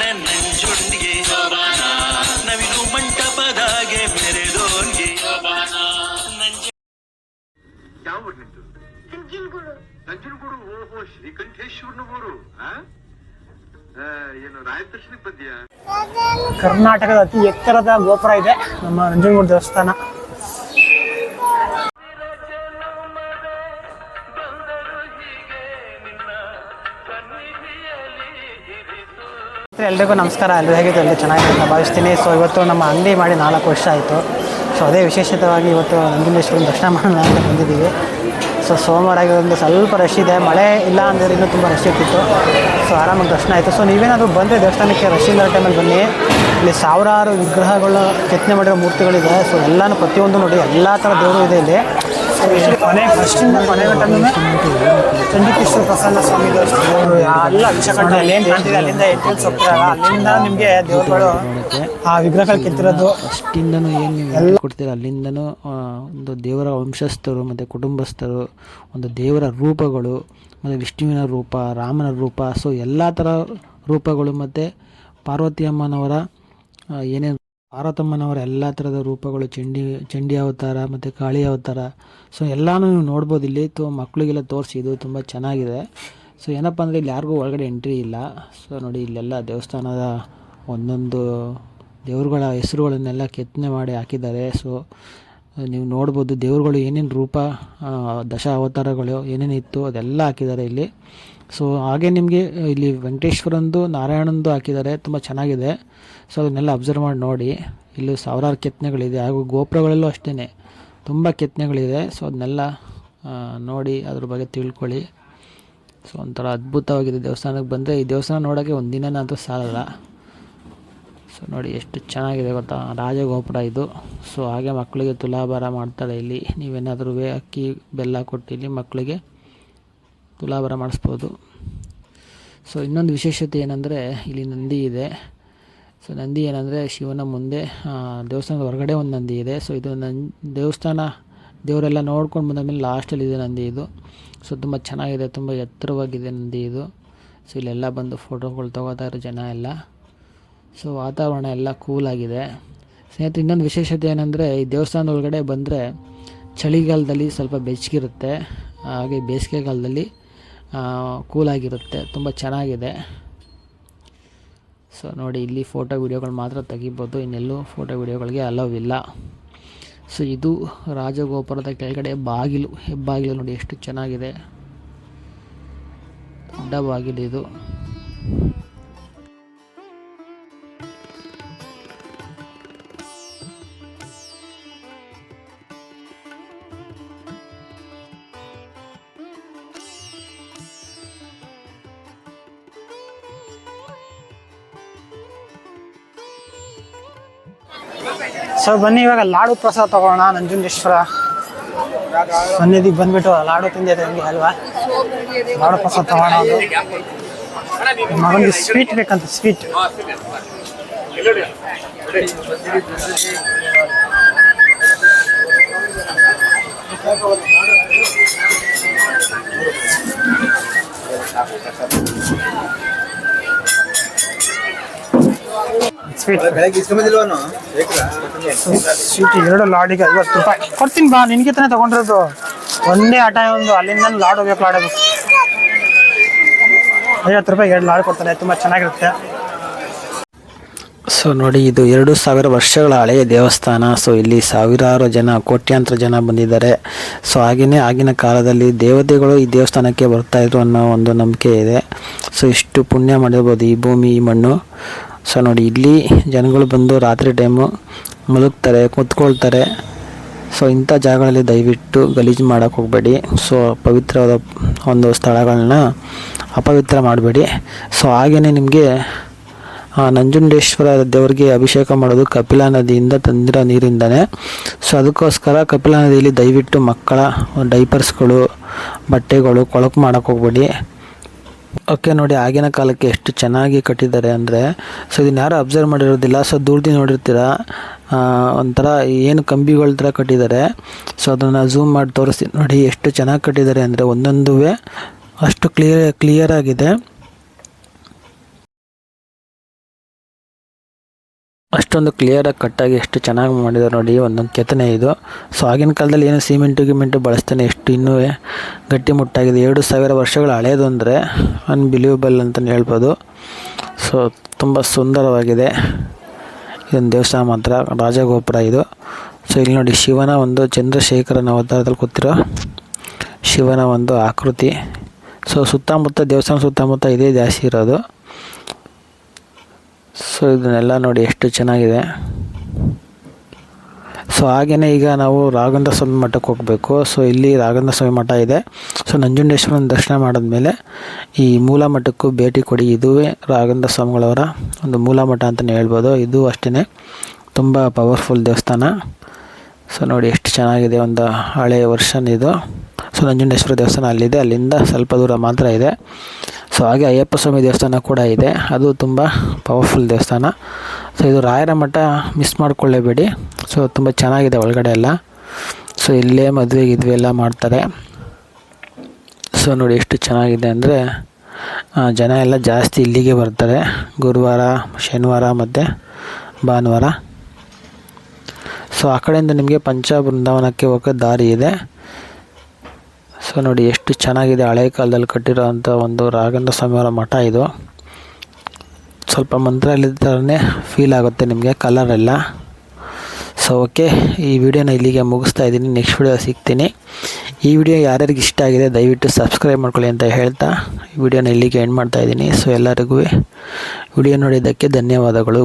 ನಿನ್ನ ನಂಜುಂಡಿಗೆ ನವಿಲು ಮಂಟಪದಾಗೆ ಮೆರೆದೋನ್ಗೆ. ಯಾವ ನಿಂತು ನಂಜನಗೂಡು. ಓಹೋ ಶ್ರೀಕಂಠೇಶ್ವರನ ಊರು ಏನು ರಾಯದರ್ಶನಕ್ಕೆ ಬಂದ್ಯಾ? ಕರ್ನಾಟಕದ ಅತಿ ಎತ್ತರದ ಗೋಪುರ ಇದೆ ನಮ್ಮ ನಂಜನಗೂಡು ದೇವಸ್ಥಾನ. ಎಲ್ರಿಗೂ ನಮಸ್ಕಾರ. ಎಲ್ಲರೂ ಹೇಗಿದ್ದು ಎಲ್ಲರೂ ಚೆನ್ನಾಗಿದೆ ಅಂತ ಭಾವಿಸ್ತೀನಿ. ಸೊ ಇವತ್ತು ನಮ್ಮ ಅಂಗಡಿ ಮಾಡಿ ನಾಲ್ಕು ವರ್ಷ ಆಯಿತು. ಸೊ ಅದೇ ವಿಶೇಷತವಾಗಿ ಇವತ್ತು ನಂಜುಂಡೇಶ್ವರನ ದರ್ಶನ ಮಾಡೋಣ ಅಂತ ಬಂದಿದ್ದೀವಿ. ಸೊ ಸೋಮವಾರ ಆಗಿರೋದ್ರಿಂದ ಸ್ವಲ್ಪ ರಶ್ ಇದೆ. ಮಳೆ ಇಲ್ಲ ಅಂದರೆ ಇನ್ನೂ ತುಂಬ ರಶ್ ಇರ್ತಿತ್ತು. ಸೊ ಆರಾಮಾಗಿ ದರ್ಶನ ಆಯಿತು. ಸೊ ನೀವೇನಾದರೂ ಬಂದರೆ ದೇವಸ್ಥಾನಕ್ಕೆ ರಶ್ ಇಲ್ಲದ ಟೈಮಲ್ಲಿ ಬನ್ನಿ. ಇಲ್ಲಿ ಸಾವಿರಾರು ವಿಗ್ರಹಗಳು ಕೆತ್ತನೆ ಮಾಡಿರೋ ಮೂರ್ತಿಗಳಿದೆ. ಸೊ ಎಲ್ಲನೂ ಪ್ರತಿಯೊಂದು ನೋಡಿ, ಎಲ್ಲ ಥರ ದೇವರು ಇದೆ ಇಲ್ಲಿ. ಕೊನೆ ಫಸ್ಟಿಂದ ಕೊನೆ ಗಂಟನೂ ಚಂಡಿಕೇಶ್ವರ ಪ್ರಸನ್ನ ಸ್ವಾಮಿ ದೇವಸ್ಥಾನ ಎಲ್ಲ ವಿಷಕಂಠ ಅಲ್ಲಿ ಏನು ಕಾಣ್ತಿದೆ ಅಲ್ಲಿಂದ ಎಂಟ್ರೆನ್ಸ್ ಹೋಗ್ತಿರಲ್ಲ ಅಲ್ಲಿಂದ ನಿಮಗೆ ದೇವರುಗಳು ಆ ವಿಗ್ರಹಗಳು ಕೆತ್ತಿರೋದು ಅಷ್ಟಿಂದನೂ ಏನು ಎಲ್ಲ ಕೊಡ್ತೀರ ಅಲ್ಲಿಂದನೂ ಒಂದು ದೇವರ ವಂಶಸ್ಥರು ಮತ್ತು ಕುಟುಂಬಸ್ಥರು ಒಂದು ದೇವರ ರೂಪಗಳು ಮತ್ತು ವಿಷ್ಣುವಿನ ರೂಪ ರಾಮನ ರೂಪ ಸೊ ಎಲ್ಲ ಥರ ರೂಪಗಳು ಮತ್ತು ಪಾರ್ವತಿ ಅಮ್ಮನವರ ಏನೇನು ಪಾರ್ವತಮ್ಮನವರ ಎಲ್ಲ ಥರದ ರೂಪಗಳು ಚಂಡಿ ಚಂಡಿ ಅವತಾರ ಮತ್ತು ಕಾಳಿ ಅವತಾರ. ಸೊ ಎಲ್ಲನೂ ನೀವು ನೋಡ್ಬೋದು ಇಲ್ಲಿ. ತೋ ಮಕ್ಕಳಿಗೆಲ್ಲ ತೋರಿಸಿ, ಇದು ತುಂಬ ಚೆನ್ನಾಗಿದೆ. ಸೊ ಏನಪ್ಪ ಅಂದರೆ ಇಲ್ಲಿ ಯಾರಿಗೂ ಒಳಗಡೆ ಎಂಟ್ರಿ ಇಲ್ಲ. ಸೊ ನೋಡಿ, ಇಲ್ಲೆಲ್ಲ ದೇವಸ್ಥಾನದ ಒಂದೊಂದು ದೇವ್ರುಗಳ ಹೆಸರುಗಳನ್ನೆಲ್ಲ ಕೆತ್ತನೆ ಮಾಡಿ ಹಾಕಿದ್ದಾರೆ. ಸೊ ನೀವು ನೋಡ್ಬೋದು ದೇವ್ರುಗಳು ಏನೇನು ರೂಪ ದಶ ಅವತಾರಗಳು ಏನೇನಿತ್ತು ಅದೆಲ್ಲ ಹಾಕಿದ್ದಾರೆ ಇಲ್ಲಿ. ಸೊ ಹಾಗೆ ನಿಮಗೆ ಇಲ್ಲಿ ವೆಂಕಟೇಶ್ವರಂದು, ನಾರಾಯಣಂದು ಹಾಕಿದ್ದಾರೆ, ತುಂಬ ಚೆನ್ನಾಗಿದೆ. ಸೊ ಅದನ್ನೆಲ್ಲ ಅಬ್ಸರ್ವ್ ಮಾಡಿ ನೋಡಿ. ಇಲ್ಲಿ ಸಾವಿರಾರು ಕೆತ್ತನೆಗಳಿದೆ, ಹಾಗೂ ಗೋಪುರಗಳಲ್ಲೂ ಅಷ್ಟೇ ತುಂಬ ಕೆತ್ತನೆಗಳಿದೆ. ಸೊ ಅದನ್ನೆಲ್ಲ ನೋಡಿ, ಅದ್ರ ಬಗ್ಗೆ ತಿಳ್ಕೊಳ್ಳಿ. ಸೊ ಒಂಥರ ಅದ್ಭುತವಾಗಿದೆ ದೇವಸ್ಥಾನಕ್ಕೆ ಬಂದರೆ. ಈ ದೇವಸ್ಥಾನ ನೋಡೋಕ್ಕೆ ಒಂದು ದಿನನಂತೂ ಸಾಲಲ್ಲ. ಸೊ ನೋಡಿ ಎಷ್ಟು ಚೆನ್ನಾಗಿದೆ ಗೊತ್ತಾ? ರಾಜಗೋಪುರ ಇದು. ಸೊ ಹಾಗೆ ಮಕ್ಕಳಿಗೆ ತುಲಾಭಾರ ಮಾಡ್ತಾರೆ ಇಲ್ಲಿ. ನೀವೇನಾದರೂ ಅಕ್ಕಿ, ಬೆಲ್ಲ ಕೊಟ್ಟು ಇಲ್ಲಿ ಮಕ್ಕಳಿಗೆ ತುಲಾಭಾರ ಮಾಡಿಸ್ಬೋದು. ಸೊ ಇನ್ನೊಂದು ವಿಶೇಷತೆ ಏನಂದರೆ, ಇಲ್ಲಿ ನಂದಿ ಇದೆ. ಸೊ ನಂದಿ ಏನಂದರೆ, ಶಿವನ ಮುಂದೆ ದೇವಸ್ಥಾನದ ಹೊರಗಡೆ ಒಂದು ನಂದಿ ಇದೆ. ಸೊ ಇದು ನನ್ ದೇವಸ್ಥಾನ, ದೇವರೆಲ್ಲ ನೋಡ್ಕೊಂಡು ಬಂದ ಮೇಲೆ ಲಾಸ್ಟಲ್ಲಿ ಇದೆ ನಂದಿ ಇದು. ಸೊ ತುಂಬ ಚೆನ್ನಾಗಿದೆ, ತುಂಬ ಎತ್ತರವಾಗಿದೆ ನಂದಿ ಇದು. ಸೊ ಇಲ್ಲೆಲ್ಲ ಬಂದು ಫೋಟೋಗಳು ತೊಗೋತಾ ಇರೋ ಜನ ಎಲ್ಲ. ಸೊ ವಾತಾವರಣ ಎಲ್ಲ ಕೂಲಾಗಿದೆ ಸ್ನೇಹಿತರೆ, ಇನ್ನೊಂದು ವಿಶೇಷತೆ ಏನಂದರೆ, ಈ ದೇವಸ್ಥಾನದ ಒಳಗಡೆ ಬಂದರೆ ಚಳಿಗಾಲದಲ್ಲಿ ಸ್ವಲ್ಪ ಬೆಚ್ಚಗಿರುತ್ತೆ ಹಾಗೆ ಬೇಸಿಗೆಗಾಲದಲ್ಲಿ ಕೂಲಾಗಿರುತ್ತೆ ತುಂಬ ಚೆನ್ನಾಗಿದೆ. ಸೊ ನೋಡಿ, ಇಲ್ಲಿ ಫೋಟೋ ವೀಡಿಯೋಗಳು ಮಾತ್ರ ತೆಗಿಬೋದು. ಇನ್ನೆಲ್ಲೂ ಫೋಟೋ ವೀಡಿಯೋಗಳಿಗೆ ಅಲವ್ ಇಲ್ಲ. ಸೊ ಇದು ರಾಜಗೋಪುರದ ಕೆಳಗಡೆ ಬಾಗಿಲು. ಹೆಬ್ಬಾಗಿಲು ನೋಡಿ, ಎಷ್ಟು ಚೆನ್ನಾಗಿದೆ. ದೊಡ್ಡ ಬಾಗಿಲು ಇದು. ಸೊ ಬನ್ನಿ, ಇವಾಗ ಲಾಡು ಪ್ರಸಾದ ತಗೋಣ ನಂಜುಂಡೇಶ್ವರ. ಸನ್ನಿಧಿಗೆ ಬಂದ್ಬಿಟ್ಟು ಲಾಡು ತಿಂದಿದೆ, ಹಂಗೆ ಅಲ್ವಾ? ಲಾಡು ಪ್ರಸಾದ ತಗೋಣ ಮಗನಿಗೆ ಸ್ವೀಟ್ ಬೇಕಂತ, ಸ್ವೀಟ್. ಸ್ವೀಟ್ ಸ್ವೀಟ್ ಎರಡು ಲಾಡಿಗೆ ಐವತ್ತು ರೂಪಾಯಿ. ಕೊಡ್ತೀನಿ ಬಾ ನಿನಗೆ ತಾನೇ ತಗೊಂಡಿರೋದು. ಒಂದೇ ಆಟ ಒಂದು ಅಲ್ಲಿಂದ ಲಾಡ್ ಹೋಗ್ಬೇಕು ಲಾಡ್ ಹೋಗ್ಬೇಕು ಐವತ್ತು ರೂಪಾಯಿ ಎರಡು ಲಾಡ್ ಕೊಡ್ತಾರೆ ತುಂಬ ಚೆನ್ನಾಗಿರುತ್ತೆ. ಸೊ ನೋಡಿ ಇದು ಎರಡು ಸಾವಿರ ವರ್ಷಗಳ ಹಳೆಯ ದೇವಸ್ಥಾನ. ಸೊ ಇಲ್ಲಿ ಸಾವಿರಾರು ಜನ ಕೋಟ್ಯಾಂತರ ಜನ ಬಂದಿದ್ದಾರೆ. ಸೊ ಹಾಗೆಯೇ ಆಗಿನ ಕಾಲದಲ್ಲಿ ದೇವತೆಗಳು ಈ ದೇವಸ್ಥಾನಕ್ಕೆ ಬರ್ತಾಯಿದ್ರು ಅನ್ನೋ ಒಂದು ನಂಬಿಕೆ ಇದೆ. ಸೊ ಇಷ್ಟು ಪುಣ್ಯ ಮಾಡಿರ್ಬೋದು ಈ ಭೂಮಿ ಈ ಮಣ್ಣು. ಸೊ ನೋಡಿ, ಇಲ್ಲಿ ಜನಗಳು ಬಂದು ರಾತ್ರಿ ಟೈಮು ಮುಳುಗ್ತಾರೆ, ಕೂತ್ಕೊಳ್ತಾರೆ. ಸೊ ಇಂಥ ಜಾಗಗಳಲ್ಲಿ ದಯವಿಟ್ಟು ಗಲೀಜು ಮಾಡೋಕ್ಕೆ ಹೋಗಬೇಡಿ. ಸೊ ಪವಿತ್ರವಾದ ಒಂದು ಸ್ಥಳಗಳನ್ನ ಅಪವಿತ್ರ ಮಾಡಬೇಡಿ. ಸೊ ಹಾಗೆಯೇ ನಿಮಗೆ ನಂಜುಂಡೇಶ್ವರ ದೇವರಿಗೆ ಅಭಿಷೇಕ ಮಾಡೋದು ಕಪಿಲಾ ನದಿಯಿಂದ ತಂದಿರೋ ನೀರಿಂದನೇ. ಸೊ ಅದಕ್ಕೋಸ್ಕರ ಕಪಿಲಾ ನದಿಯಲ್ಲಿ ದಯವಿಟ್ಟು ಮಕ್ಕಳ ಡೈಪರ್ಸ್ಗಳು ಬಟ್ಟೆಗಳು ಕೊಳಕು ಮಾಡೋಕ್ಕೆ ಹೋಗ್ಬೇಡಿ. ಓಕೆ, ನೋಡಿ, ಆಗಿನ ಕಾಲಕ್ಕೆ ಎಷ್ಟು ಚೆನ್ನಾಗಿ ಕಟ್ಟಿದ್ದಾರೆ ಅಂದರೆ, ಸೊ ಇದನ್ನ ಯಾರು ಅಬ್ಸರ್ವ್ ಮಾಡಿರೋದಿಲ್ಲ. ಸೊ ದೂರದಿಂದ ನೋಡಿರ್ತೀರ? ಒಂಥರ ಏನು ಕಂಬಿಗಳ ಥರ ಕಟ್ಟಿದ್ದಾರೆ. ಸೊ ಅದನ್ನು ಝೂಮ್ ಮಾಡಿ ತೋರಿಸ್ತೀನಿ. ನೋಡಿ, ಎಷ್ಟು ಚೆನ್ನಾಗಿ ಕಟ್ಟಿದ್ದಾರೆ ಅಂದರೆ ಒಂದೊಂದು ಅಷ್ಟು ಕ್ಲಿಯರ್ ಕ್ಲಿಯರ್ ಆಗಿದೆ. ಅಷ್ಟೊಂದು ಕ್ಲಿಯರಾಗಿ ಕಟ್ಟಾಗಿ ಎಷ್ಟು ಚೆನ್ನಾಗಿ ಮಾಡಿದ್ದಾರೆ ನೋಡಿ, ಒಂದೊಂದು ಕೆತ್ತನೆ ಇದು. ಸೊ ಆಗಿನ ಕಾಲದಲ್ಲಿ ಏನು ಸಿಮೆಂಟು ಗಿಮೆಂಟು ಬಳಸ್ತಾನೆ ಎಷ್ಟು ಇನ್ನೂ ಗಟ್ಟಿಮುಟ್ಟಾಗಿದೆ ಎರಡು ಸಾವಿರ ವರ್ಷಗಳ ಹಳೆಯದು ಅಂದರೆ ಅನ್ಬಿಲೀವಬಲ್ ಅಂತಲೇ ಹೇಳ್ಬೋದು. ಸೊ ತುಂಬ ಸುಂದರವಾಗಿದೆ. ಇದೊಂದು ದೇವಸ್ಥಾನ ಮಾತ್ರ, ರಾಜಗೋಪುರ ಇದು. ಸೊ ಇಲ್ಲಿ ನೋಡಿ ಶಿವನ ಒಂದು ಚಂದ್ರಶೇಖರನ ಅವತಾರದಲ್ಲಿ ಕೂತಿರೋ ಶಿವನ ಒಂದು ಆಕೃತಿ. ಸೊ ಸುತ್ತಮುತ್ತ ದೇವಸ್ಥಾನ ಸುತ್ತಮುತ್ತ ಇದೇ ಜಾಸ್ತಿ ಇರೋದು. ಸೊ, ಇದನ್ನೆಲ್ಲ ನೋಡಿ ಎಷ್ಟು ಚೆನ್ನಾಗಿದೆ. ಸೊ ಹಾಗೆಯೇ ಈಗ ನಾವು ರಾಘವೇಂದ್ರ ಸ್ವಾಮಿ ಮಠಕ್ಕೆ ಹೋಗಬೇಕು. ಸೊ, ಇಲ್ಲಿ ರಾಘವೇಂದ್ರ ಸ್ವಾಮಿ ಮಠ ಇದೆ. ಸೊ, ನಂಜುಂಡೇಶ್ವರನ ದರ್ಶನ ಮಾಡಿದ್ಮೇಲೆ ಈ ಮೂಲ ಮಠಕ್ಕೂ ಭೇಟಿ ಕೊಡಿ. ಇದುವೇ ರಾಘವೇಂದ್ರ ಸ್ವಾಮಿಗಳವರ ಒಂದು ಮೂಲ ಮಠ ಅಂತಲೇ ಹೇಳ್ಬೋದು. ಇದು ಅಷ್ಟೇ ತುಂಬ ಪವರ್ಫುಲ್ ದೇವಸ್ಥಾನ. ಸೊ, ನೋಡಿ ಎಷ್ಟು ಚೆನ್ನಾಗಿದೆ. ಒಂದು ಹಳೆಯ ವರ್ಷನ್ ಇದು ಸೊ, ನಂಜುಂಡೇಶ್ವರ ದೇವಸ್ಥಾನ ಅಲ್ಲಿದೆ. ಅಲ್ಲಿಂದ ಸ್ವಲ್ಪ ದೂರ ಮಾತ್ರ ಇದೆ. ಸೊ ಹಾಗೆ ಅಯ್ಯಪ್ಪ ಸ್ವಾಮಿ ದೇವಸ್ಥಾನ ಕೂಡ ಇದೆ. ಅದು ತುಂಬ ಪವರ್ಫುಲ್ ದೇವಸ್ಥಾನ. ಸೊ ಇದು ರಾಯರ ಮಠ ಮಿಸ್ ಮಾಡಿಕೊಳ್ಳೇಬೇಡಿ. ಸೊ ತುಂಬ ಚೆನ್ನಾಗಿದೆ ಒಳಗಡೆ ಎಲ್ಲ. ಸೊ ಇಲ್ಲೇ ಮದುವೆ ಗಿದ್ವೆ ಎಲ್ಲ ಮಾಡ್ತಾರೆ. ಸೊ ನೋಡಿ ಎಷ್ಟು ಚೆನ್ನಾಗಿದೆ ಅಂದರೆ ಜನ ಎಲ್ಲ ಜಾಸ್ತಿ ಇಲ್ಲಿಗೆ ಬರ್ತಾರೆ. ಗುರುವಾರ, ಶನಿವಾರ ಮತ್ತು ಭಾನುವಾರ. ಸೊ ಆ ಕಡೆಯಿಂದ ನಿಮಗೆ ಪಂಚ ಬೃಂದಾವನಕ್ಕೆ ಹೋಗೋ ದಾರಿ ಇದೆ. ಸೊ ನೋಡಿ ಎಷ್ಟು ಚೆನ್ನಾಗಿದೆ ಹಳೆ ಕಾಲದಲ್ಲಿ ಕಟ್ಟಿರೋ ಅಂಥ ಒಂದು ರಾಘವೇಂದ್ರ ಸ್ವಾಮಿಯವರ ಮಠ ಇದು. ಸ್ವಲ್ಪ ಮಂತ್ರಾಲಯದ ಥರನೇ ಫೀಲ್ ಆಗುತ್ತೆ ನಿಮಗೆ ಕಲರ್ ಎಲ್ಲ. ಸೊ ಓಕೆ ಈ ವಿಡಿಯೋನ ಇಲ್ಲಿಗೆ ಮುಗಿಸ್ತಾ ಇದ್ದೀನಿ. ನೆಕ್ಸ್ಟ್ ವಿಡಿಯೋ ಸಿಗ್ತೀನಿ. ಈ ವಿಡಿಯೋ ಯಾರ್ಯಾರಿಗೆ ಇಷ್ಟ ಆಗಿದೆ ದಯವಿಟ್ಟು ಸಬ್ಸ್ಕ್ರೈಬ್ ಮಾಡ್ಕೊಳ್ಳಿ ಅಂತ ಹೇಳ್ತಾ ಈ ವಿಡಿಯೋನ ಇಲ್ಲಿಗೆ ಎಂಡ್ ಮಾಡ್ತಾ ಇದ್ದೀನಿ. ಸೊ ಎಲ್ಲರಿಗೂ ವಿಡಿಯೋ ನೋಡಿದ್ದಕ್ಕೆ ಧನ್ಯವಾದಗಳು.